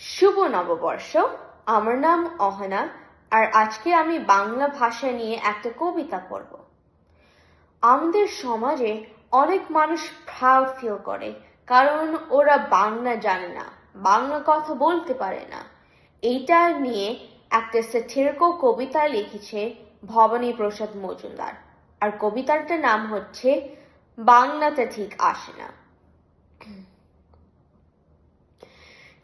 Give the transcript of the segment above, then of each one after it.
শুভ নববর্ষ। আমার নাম অহনা, আর আজকে আমি বাংলা ভাষা নিয়ে একটা কবিতা পড়ব। আমাদের সমাজে অনেক মানুষ প্রাউড ফিল করে, কারণ ওরা বাংলা জানে না, বাংলা কথা বলতে পারে না। এইটা নিয়ে একটা স্যাটিরিক্যাল কবিতা লিখেছে ভবানী প্রসাদ মজুমদার, আর কবিতাটার নাম হচ্ছে, বাংলাতে ঠিক আসে না।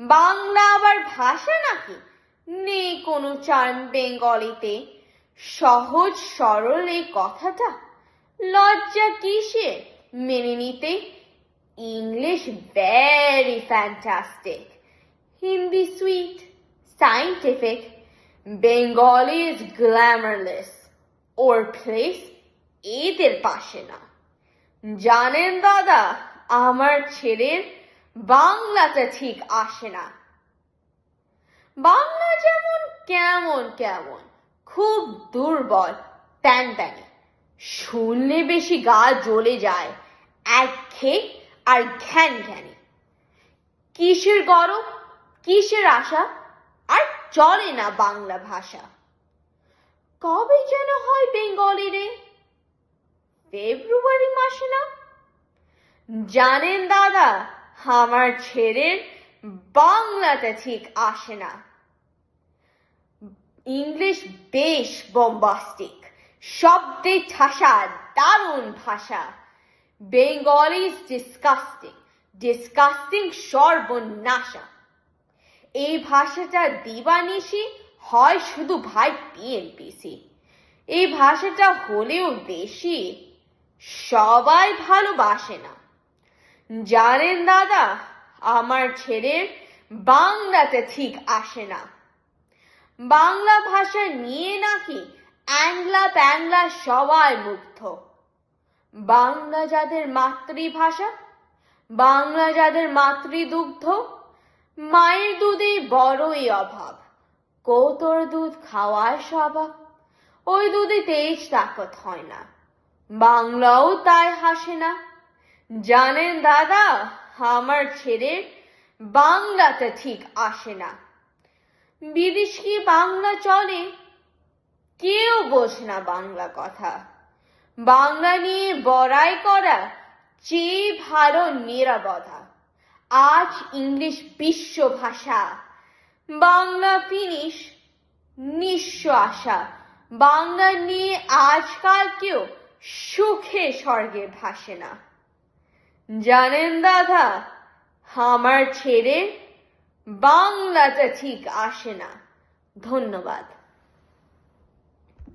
বাংলা আবার ভাষা নাকি? নেই কোনো চার্ম বেঙ্গলিতে। সহজ সরল এই কথাটা। লজ্জা কিসে? মেনে নিতে। English very fantastic Hindi sweet scientific Bengali is glamourless or place এদের পাশে না। জানেন দাদা, আমার ছেলের বাংলাটা ঠিক আসে না। বাংলা যেমন কেমন কেমন, খুব দুর্বল প্যান প্যানে শুনলে বেশি গা জ্বলে যায়, একঘেয়ে আর ঘ্যান ঘ্যানে কিসের গরম, কিসের আশা, আর চলে না বাংলা ভাষা। কবে যেন হয় বেঙ্গলি রে? ফেব্রুয়ারি মাসে না? জানেন দাদা আমার ছেলের বাংলাটা ঠিক আসে না। ইংলিশ বেশ বম্বাস্টিক শব্দে ঠাসা, দারুণ ভাষা। বেঙ্গলি ডিসকাস্টিং ডিসকাস্টিং সর্বনাশা। এই ভাষাটা দিবানিশি হয় শুধু ভাই পিএনপিসি এই ভাষাটা হলেও দেশি সবাই ভালোবাসে না। জানেন দাদা, আমার ছেলের বাংলাতে ঠিক আসে না। বাংলা ভাষা নিয়ে নাকি অ্যাংলা প্যাংলা সবাই মুগ্ধ। বাংলা যাদের মাতৃভাষা, বাংলা যাদের মাতৃদুগ্ধ, মায়ের দুধে বড়ই অভাব। কৌতর দুধ খাওয়ায় স্বভাব ওই দুধে তেজ তাকত হয় না। বাংলাও তাই হাসে না। জানেন দাদা, আমার ছেলের বাংলাটা ঠিক আসে না। বিদেশ কি বাংলা চলে, কেউ বোঝে না বাংলা কথা। বাংলা নিয়ে বড়াই করা চেয়ে ভালো নিরাপদা। আজ ইংলিশ বিশ্ব ভাষা, বাংলা ফিনিশ নিঃস্ব আশা। বাংলা নিয়ে আজকাল কেউ সুখে স্বর্গে ভাসে না। জানেন দাদা আমার ছেড়ে বাংলাটা ঠিক আসে না। ধন্যবাদ।